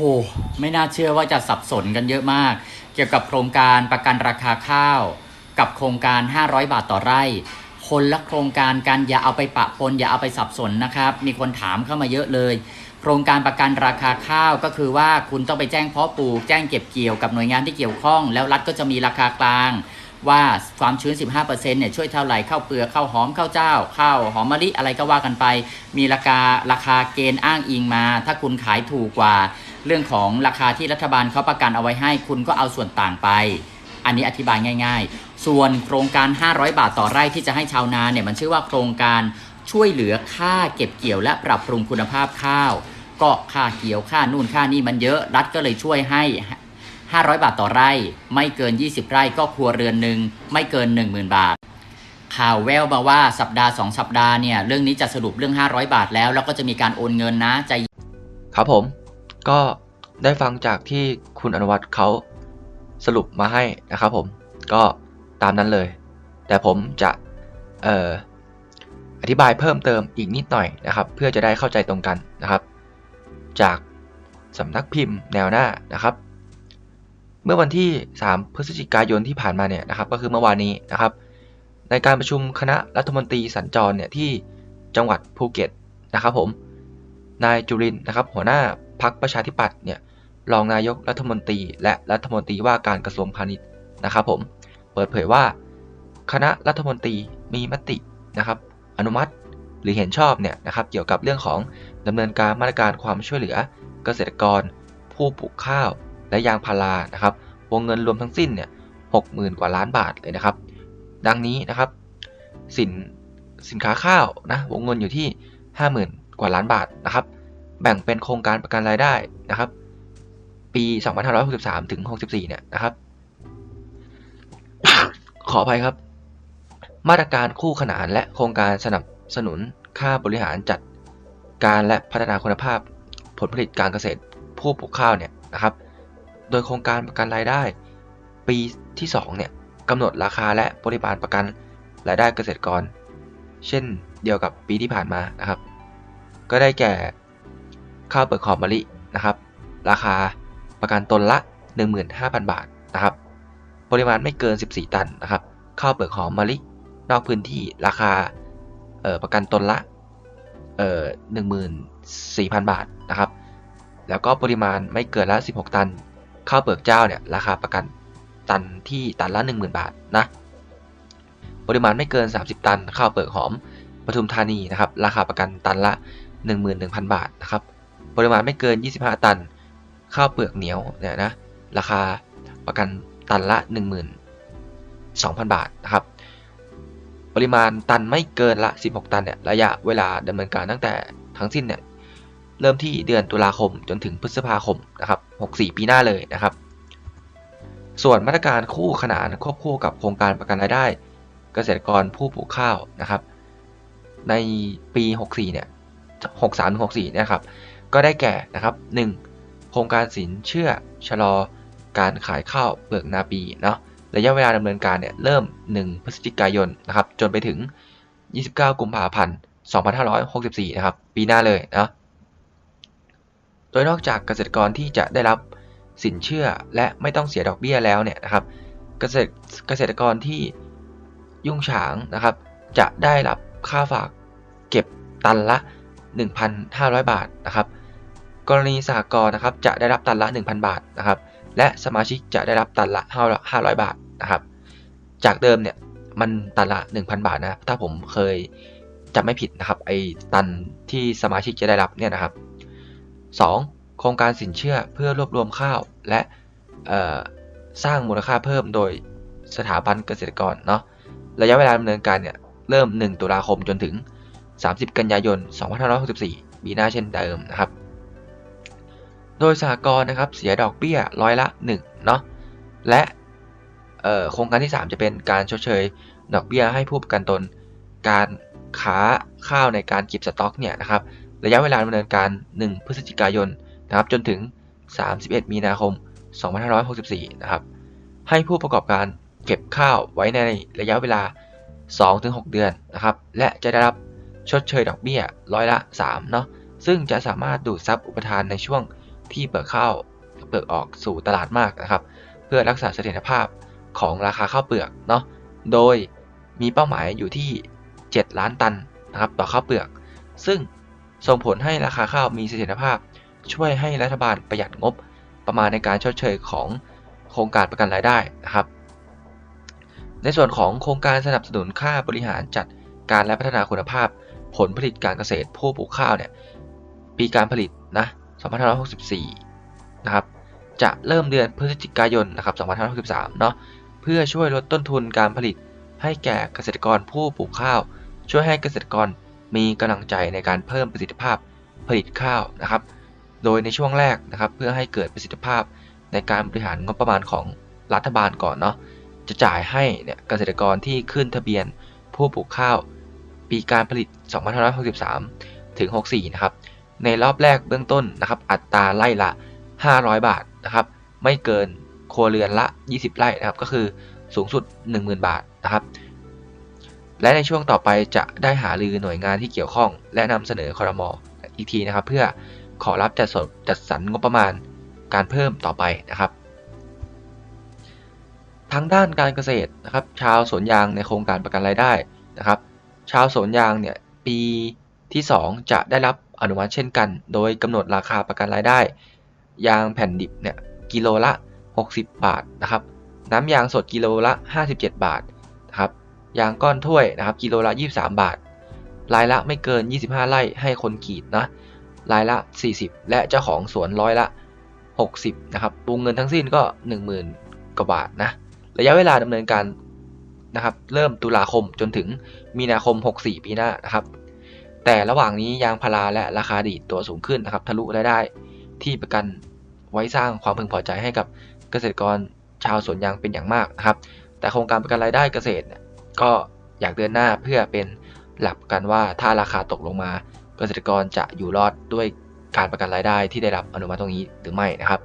โห ไม่น่าเชื่อว่าจะสับสนกันเยอะมาก เกี่ยวกับโครงการประกันราคาข้าว กับโครงการ 500 บาทต่อไร่ คนละโครงการกันอย่าเอาไปปะปนอย่าเอาไปสับสนนะครับ มีคนถามเข้ามาเยอะเลย โครงการประกันราคาข้าวก็คือว่าคุณต้องไปแจ้งเพาะปลูกแจ้งเก็บเกี่ยวกับหน่วยงานที่เกี่ยวข้อง แล้วรัฐก็จะมีราคากลางว่าความชื้น 15%เนี่ยช่วยเท่าไหร่ข้าวเปลือกข้าวหอมข้าวเจ้าข้าวหอมมะลิอะไรก็ว่ากันไป มีราคาราคาเกณฑ์อ้างอิงมา ถ้าคุณขายถูกกว่า เรื่องของราคาที่รัฐบาลเขาประกันเอาไว้ให้ คุณก็เอาส่วนต่างไป อันนี้อธิบายง่าย ๆ ส่วนโครงการ 500 บาทต่อไร่ที่จะให้ชาวนาเนี่ยมันชื่อว่าโครงการช่วยเหลือค่าเก็บเกี่ยวและปรับปรุงคุณภาพข้าว ก็ค่าเกี่ยวค่านู่นค่านี่มันเยอะ รัฐก็เลยช่วยให้ 500 บาทต่อไร่ ไม่เกิน 20 ไร่ก็ครัวเรือนหนึ่งไม่เกิน 10,000 บาท ข่าวแววมาว่าสัปดาห์ 2 สัปดาห์เนี่ยเรื่องนี้จะสรุปเรื่อง 500 บาทแล้ว แล้วก็จะมีการโอนเงินนะใจครับผม ก็ได้ฟังจากที่คุณอนุวัฒน์เขาสรุปมาให้นะครับผมก็ตามนั้นเลย แต่ผมจะเอ่ออธิบายเพิ่มเติมอีกนิดหน่อยนะครับ เพื่อจะได้เข้าใจตรงกันนะครับ จากสำนักพิมพ์แนวหน้านะครับ เมื่อวันที่ 3 พฤศจิกายนที่ผ่านมาเนี่ยนะครับ ก็คือเมื่อวานนี้นะครับ ในการประชุมคณะรัฐมนตรีสัญจรเนี่ยที่จังหวัดภูเก็ตนะครับผมนายจุรินนะครับ หัวหน้า พักประชาธิปัตย์เนี่ยรองนายกรัฐมนตรี และรัฐมนตรีว่าการกระทรวงพาณิชย์นะครับผมเปิดเผยว่า คณะรัฐมนตรีมีมตินะครับ อนุมัติหรือเห็นชอบเนี่ยนะครับเกี่ยวกับเรื่องของดำเนินการมาตรการความช่วยเหลือ เกษตรกร ผู้ปลูกข้าว และยางพารานะครับวงเงินรวมทั้งสิ้นเนี่ยหกหมื่นกว่าล้านบาทเลยนะครับ ดังนี้นะครับ สินสินค้าข้าวนะวงเงินอยู่ที่ 50,000 กว่าล้านบาทนะครับ แบ่งเป็นโครงการประกันรายได้นะครับ ปี 2563 ถึง 64 เนี่ยนะครับ ขออภัยครับ มาตรการคู่ขนานและโครงการสนับสนุนค่าบริหารจัดการและพัฒนาคุณภาพผลผลิตการเกษตรผู้ปลูกข้าวเนี่ยนะครับ โดยโครงการประกันรายได้ ปีที่2เนี่ยกำหนดราคาและปริมาณประกันรายได้เกษตรกร เช่นเดียวกับปีที่ผ่านมานะครับ ก็ได้แก่ ข้าวเปลือกหอมมะลินะครับ ราคาประกันตนละ 15,000 บาทนะครับ ปริมาณไม่เกิน 14 ตันนะครับข้าวเปลือกหอมมะลินอกพื้นที่ราคาประกันตนละเอ่อ14,000บาทนะครับ แล้วก็ปริมาณไม่เกินละ 16 ตัน ข้าวเปลือกเจ้าเนี่ยราคาประกันตันที่ตันละ 10,000 บาทนะ ปริมาณไม่เกิน 30 ตัน ข้าวเปลือกหอมปทุมธานีนะครับ ราคาประกันตันละ 11,000 บาทนะครับ ริมาณไม่เกิน 25 ตัน ข้าวเปลือกเหนียวเนี่ยนะราคาประกันตันละ 12,000 บาทนะครับ ปริมาณตันไม่เกินละ 16 ตันเนี่ยระยะเวลาดำเนินการตั้งแต่ทั้งสิ้นเนี่ยเริ่มที่เดือนตุลาคมจนถึงพฤษภาคมนะครับ64 ปีหน้าเลยนะครับ ส่วนมาตรการคู่ขนานควบคู่กับโครงการประกันรายได้ เกษตรกรผู้ปลูกข้าวนะครับ ในปี 64 เนี่ย 63ถึง64นี่ยครับ ก็ได้แก่นะครับ 1. โครงการสินเชื่อชะลอ การขายข้าวเปลือกนาปีเนาะระยะเวลาดำเนินการเนี่ยเริ่ม 1 พฤศจิกายนนะครับจนไปถึง 29 กุมภาพันธ์ 2564 นะครับ ปีหน้าเลยนะโดยนอกจากเกษตรกรที่จะได้รับสินเชื่อและไม่ต้องเสียดอกเบี้ยแล้วเนี่ยนะครับ เกษตรเกษตรกรที่ยุ่งฉางนะครับ จะได้รับค่าฝากเก็บตันละ 1,500 บาทนะครับ กรณีสหกรณ์นะครับจะได้รับตันละ 1,000 บาทนะครับ และสมาชิกจะได้รับตันละ 500 บาทนะครับ จากเดิมเนี่ยมันตันละ 1,000 บาทนะถ้าผมเคยจำไม่ผิดนะครับไอ้ตันที่สมาชิกจะได้รับเนี่ยนะครับ 2. โครงการสินเชื่อเพื่อรวบรวมข้าวและสร้างมูลค่าเพิ่มโดยสถาบันเกษตรกรเนาะระยะเวลาดำเนินการเนี่ยเริ่ม 1 ตุลาคมจนถึง 30 กันยายน 2564ปีหน้าเช่นเดิมนะครับ โดยสหกรณ์นะครับเสียดอกเบี้ยร้อยละ1เนาะและโครงการที่ 3 จะเป็นการชดเชยดอกเบี้ยให้ผู้ประกันตน การค้าข้าวในการเก็บสต็อกเนี่ยนะครับระยะเวลาดำเนินการ 1 พฤศจิกายนนะครับจนถึง 31 มีนาคม 2564นะครับให้ผู้ประกอบการเก็บข้าวไว้ในระยะเวลา 2-6 เดือนนะครับและจะได้รับชดเชยดอกเบี้ยร้อยละ3เนาะซึ่งจะสามารถดูดซับอุปทานในช่วง ที่เปลือกข้าวเปลือกออกสู่ตลาดมากนะครับ เพื่อรักษาเสถียรภาพของราคาข้าวเปลือกเนาะโดยมีเป้าหมายอยู่ที่ 7 ล้านตันนะครับต่อข้าวเปลือก ซึ่งส่งผลให้ราคาข้าวมีเสถียรภาพ ช่วยให้รัฐบาลประหยัดงบประมาณในการชดเชยของโครงการประกันรายได้นะครับ ในส่วนของโครงการสนับสนุนค่าบริหารจัดการและพัฒนาคุณภาพ ผลผลิตการเกษตรผู้ปลูกข้าวเนี่ยปีการผลิตนะ 2564 นะครับ จะเริ่มเดือนพฤศจิกายนนะครับ2563 เนาะเพื่อช่วยลดต้นทุนการผลิตให้แก่เกษตรกรผู้ปลูกข้าว ช่วยให้เกษตรกรมีกำลังใจในการเพิ่มประสิทธิภาพผลิตข้าวนะครับ โดยในช่วงแรกนะครับ เพื่อให้เกิดประสิทธิภาพในการบริหารงบประมาณของรัฐบาลก่อนเนาะจะจ่ายให้เนี่ยเกษตรกรที่ขึ้นทะเบียนผู้ปลูกข้าว ปีการผลิต 2563 ถึง 64 นะครับ ในรอบแรกเบื้องต้นนะครับ อัตราไล่ละ 500 บาทนะครับ ไม่เกินครัวเรือนละ 20 ไร่นะครับ ก็คือสูงสุด 10,000 บาทนะครับ และในช่วงต่อไปจะได้หารือหน่วยงานที่เกี่ยวข้อง และนำเสนอคอรมออีกทีนะครับ เพื่อขอรับจัดสจัดสรรงบประมาณการเพิ่มต่อไปนะครับทางด้านการเกษตรนะครับ ชาวสวนยางในโครงการประกันรายได้นะครับ ชาวสวนยางเนี่ยปีที่ 2 จะได้รับ อนุมัติเช่นกัน โดยกำหนดราคาประกันรายได้ ยางแผ่นดิบเนี่ยกิโลละ 60 บาทนะครับน้ำยางสดกิโลละ 57 บาทนะครับยางก้อนถ้วยนะครับกิโลละ 23 บาท รายละไม่เกิน 25 ไร่ให้คนขีดนะรายละ 40 และเจ้าของสวนร้อยละ 60นะครับวงเงินทั้งสิ้นก็ 10,000 กว่าบาทนะระยะเวลาดำเนินการนะครับเริ่มตุลาคมจนถึงมีนาคม 64 ปีหน้านะครับ แต่ระหว่างนี้ยางพาราและราคาดีดตัวสูงขึ้นนะครับ ทะลุรายได้ที่ประกันไว้สร้างความพึงพอใจให้กับเกษตรกรชาวสวนยางเป็นอย่างมากนะครับ แต่โครงการประกันรายได้เกษตรก็อยากเดินหน้าเพื่อเป็นหลักประกันว่าถ้าราคาตกลงมา เกษตรกรจะอยู่รอดด้วยการประกันรายได้ที่ได้รับอนุมัติตรงนี้หรือไม่นะครับ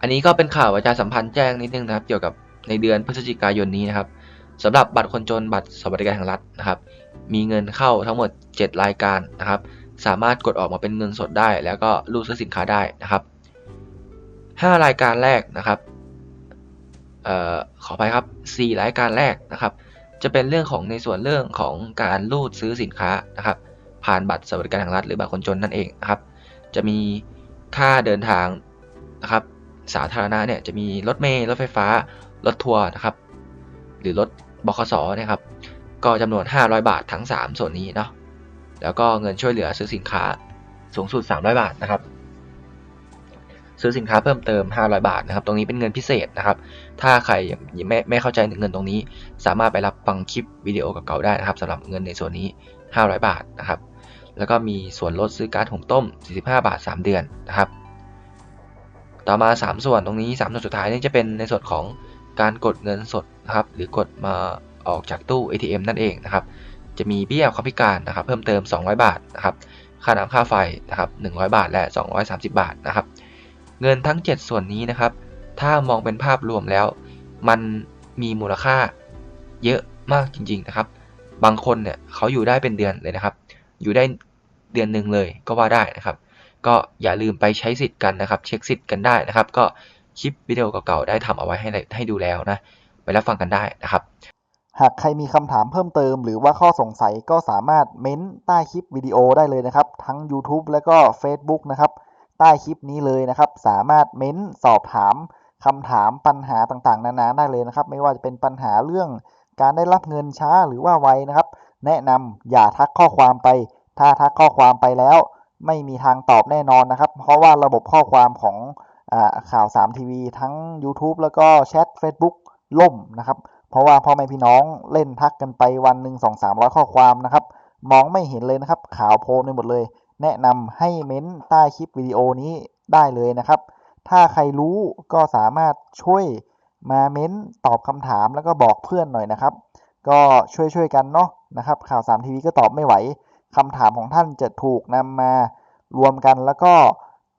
อันนี้ก็เป็นข่าวประชาสัมพันธ์แจ้งนิดนึงนะครับ เกี่ยวกับในเดือนพฤศจิกายนนี้นะครับ สำหรับบัตรคนจนบัตรสวัสดิการแห่งรัฐนะครับ มีเงินเข้าทั้งหมด 7 รายการนะครับ สามารถกดออกมาเป็นเงินสดได้ แล้วก็รูดซื้อสินค้าได้นะครับ 5 รายการแรกนะครับเอ่อขอไปครับ 4 รายการแรกนะครับ จะเป็นเรื่องของในส่วนเรื่องของการรูดซื้อสินค้านะครับ ผ่านบัตรสวัสดิการแห่งรัฐหรือบัตรคนจนนั่นเองนะครับ จะมีค่าเดินทางนะครับ สาธารณะเนี่ยจะมีรถเมล์รถไฟฟ้ารถทัวร์นะครับ หรือรถ บขสนะครับ ก็จำนวน 500 บาททั้ง 3 ส่วนนี้เนาะแล้วก็เงินช่วยเหลือซื้อสินค้าสูงสุด 300 บาทนะครับ ซื้อสินค้าเพิ่มเติม 500 บาทนะครับ ตรงนี้เป็นเงินพิเศษนะครับ ถ้าใครไม่ไม่เข้าใจเงินตรงนี้ สามารถไปรับฟังคลิปวิดีโอกับเก่าได้นะครับสำหรับเงินในส่วนนี้ 500 บาทนะครับ แล้วก็มีส่วนลดซื้อการหุงต้ม 45 บาท 3 เดือนนะครับ ต่อมา 3 ส่วนตรงนี้ 3 ส่วนสุดท้ายนี่จะเป็นในส่วนของ การกดเงินสดนะครับหรือกดมาออกจากตู้ ATM นั่นเองนะครับ จะมีเบี้ยความพิการนะครับ เพิ่มเติม 200 บาทนะครับ ค่าน้ำค่าไฟนะครับ 100 บาทและ 230 บาทนะครับ เงินทั้ง 7 ส่วนนี้นะครับ ถ้ามองเป็นภาพรวมแล้ว มันมีมูลค่าเยอะมากจริง ๆนะครับ บางคนเนี่ยเขาอยู่ได้เป็นเดือนเลยนะครับ อยู่ได้เดือนหนึ่งเลยก็ว่าได้นะครับ ก็อย่าลืมไปใช้สิทธิ์กันนะครับ เช็คสิทธิ์กันได้นะครับ ก็ คลิปวิดีโอเก่าๆได้ทำเอาไว้ให้ให้ดูแล้วนะ ไปรับฟังกันได้นะครับ หากใครมีคำถามเพิ่มเติม หรือว่าข้อสงสัยก็สามารถเม้นใต้คลิปวิดีโอได้เลยนะครับ ทั้ง YouTube และก็ Facebook นะครับ ใต้คลิปนี้เลยนะครับ สามารถเม้นสอบถามคำถามปัญหาต่างๆ นานาได้เลยนะครับ ไม่ว่าจะเป็นปัญหาเรื่องการได้รับเงินช้าหรือว่าไวนะครับ แนะนำอย่าทักข้อความไป ถ้าทักข้อความไปแล้ว ไม่มีทางตอบแน่นอนนะครับ เพราะว่าระบบข้อความของ ข่าว3ทีวีทั้ง YouTube แล้วก็แชท Facebook ล่มนะครับ เพราะว่าพ่อแม่พี่น้องเล่นทักกันไปวันหนึ่งสองสามร้อยข้อความนะครับ มองไม่เห็นเลยนะครับ ข่าวโพลนไปหมดเลย แนะนำให้เม้นใต้คลิปวิดีโอนี้ได้เลยนะครับ ถ้าใครรู้ก็สามารถช่วยมาเม้นตอบคำถามแล้วก็บอกเพื่อนหน่อยนะครับ ก็ช่วยๆกันเนาะนะครับ ข่าว3ทีวีก็ตอบไม่ไหวคำถามของท่านจะถูกนำมารวมกันแล้วก็